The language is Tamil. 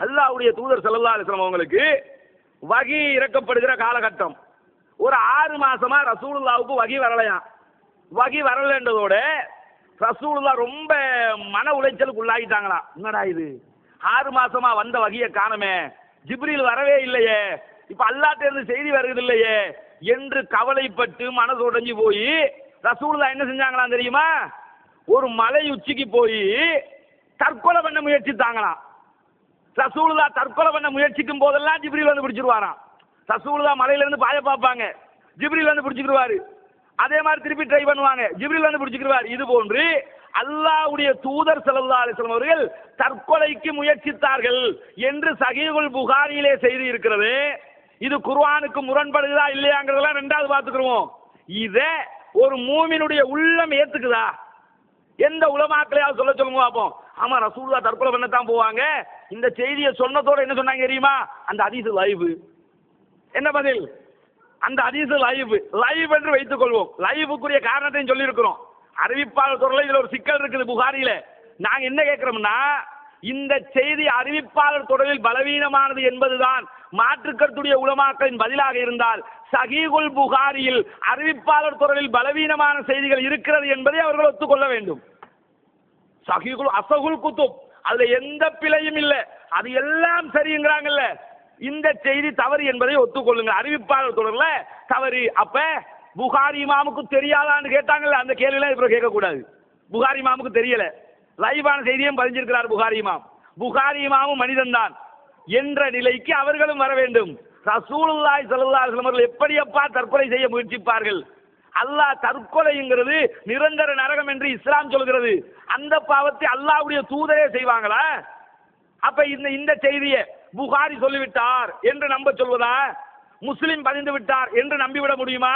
அல்லாவுடைய தூதர் செல்லல்லா அலிஸ்லாம் அவங்களுக்கு வகி இறக்கப்படுகிற காலகட்டம். ஒரு ஆறு மாசமா ரசூலுல்லாவுக்கு வகி வரலையாம் வகி வரலன்றதோட ரசூலுல்லா ரொம்ப மன உளைச்சலுக்கு உள்ளாகிட்டாங்களாம் என்னடா இது? ஆறு மாசமா வந்த வகையை காணமே. ஜிப்ரில் வரவே இல்லையே. இப்ப அல்லாட்ட இருந்து செய்தி வருகிறது இல்லையே. என்று கவலைப்பட்டு மனசு உடைஞ்சு போய் ரசூலுல்லா என்ன செஞ்சாங்களாம் தெரியுமா? ஒரு மலை உச்சிக்கு போய் தற்கொலை பண்ண முயற்சித்தாங்களாம். ரசூலுல்லா தற்கொலை பண்ண முயற்சிக்கும் போதெல்லாம் ஜிப்ரில் வந்து பிடிச்சிருவாராம். ரசூலுல்லா மலையிலேருந்து பாய பார்ப்பாங்க. ஜிப்ரில் வந்து பிடிச்சிக்கிடுவாரு அதே மாதிரி திருப்பி ட்ரை பண்ணுவாங்க. ஜிப்ரில் வந்து பிடிச்சிக்கிடுவார் இது போன்று அல்லாஹ்வுடைய தூதர் ஸல்லல்லாஹு அவர்கள் தற்கொலைக்கு முயற்சித்தார்கள் என்று சஹீஹுல் புகாரியிலே செய்தி இருக்கிறது. இது குர்வானுக்கு முரண்படுதா இல்லையாங்கிறதெல்லாம் ரெண்டாவது பார்த்துக்கிருவோம். இதை ஒரு மூமினுடைய உள்ளம் ஏத்துக்குதா? எந்த உலமாக்களையாவது சொல்ல சொல்லுங்க பார்ப்போம். ஆமா ரசூலுல்லாஹ் தற்கொலை பண்ணத்தான் போவாங்க. இந்த செய்தியை சொன்னதோட என்ன சொன்னாங்க தெரியுமா? அந்த அதிசு லைவ் என்ன பதில்? அந்த அதிசு லைவ் லைவ் என்று வைத்துக் கொள்வோம். லைவுக்குரிய காரணத்தையும் சொல்லியிருக்கிறோம். அறிவிப்பாளர் துறையில் இதுல ஒரு சிக்கல் இருக்குது புகாரியில. நாங்க என்ன கேட்கிறோம்னா இந்த செய்தி அறிவிப்பாளர் தொடரில் பலவீனமானது என்பதுதான் மாற்றுக்கருத்துடைய உலமாக்களின் பதிலாக இருந்தால் சகிகுல் புகாரியில் அறிவிப்பாளர் தொடரில் பலவீனமான செய்திகள் இருக்கிறது என்பதை அவர்கள் ஒத்துக்கொள்ள வேண்டும். சஹீகுல் அசகுல் குத்துப் அதுல எந்த பிழையும் இல்லை. அது எல்லாம் சரிங்கிறாங்கல்ல. இந்த செய்தி தவறு என்பதை ஒத்துக்கொள்ளுங்க அறிவிப்பாளர் தொடர்ல தவறு. அப்ப புகாரி இமாமுக்கு தெரியாதான்னு கேட்டாங்கல்ல அந்த கேள்வியெல்லாம் இப்ப கேட்கக்கூடாது. புகாரி இமாமுக்கு தெரியல. லைவான செய்தியும் பதிஞ்சிருக்கிறார் புகாரி இமாம். புகாரி இமாமும் மனிதன் தான் என்ற நிலைக்கு அவர்களும் வர வேண்டும். ரசூலுல்லாய் ஸல்லல்லாஹு அவர்கள் எப்படியப்பா தற்கொலை செய்ய முயற்சிப்பார்கள்? அல்லாஹ் தற்கொலைங்கிறது நிரந்தர நரகம் என்று இஸ்லாம் சொல்கிறது. அந்த பாவத்தை அல்லாவுடைய தூதரே செய்வாங்களா? அப்ப இந்த இந்த செய்தியை புகாரி சொல்லிவிட்டார் என்று நம்ப சொல்வதா? முஸ்லிம் பதிந்து விட்டார் என்று நம்பிவிட முடியுமா?